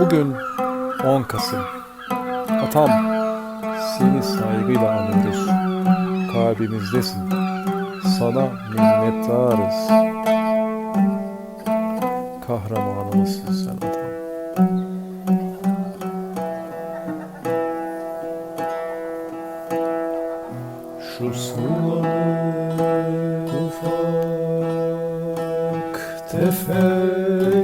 Bugün 10 Kasım. Atam, seni saygıyla anıyoruz. Kalbimizdesin. Sana minnettarız. Kahramanımızsın sen atam. Şu sulanık ufak tefek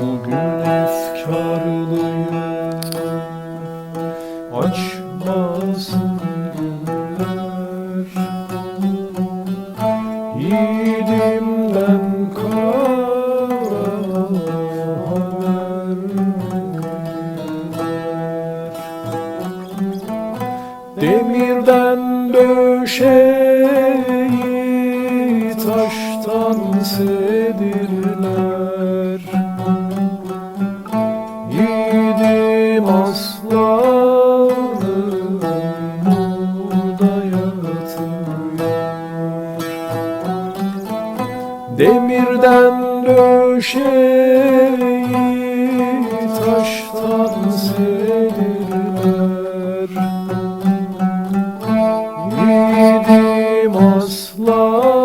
Bugün efkarlıyım. Açmasın günler Yiğidimden kara haber Demirden döşeyi taştan sedirler aslanım burada yatıyor Demirden döşeyi taştan sedirler Yiğidim aslanım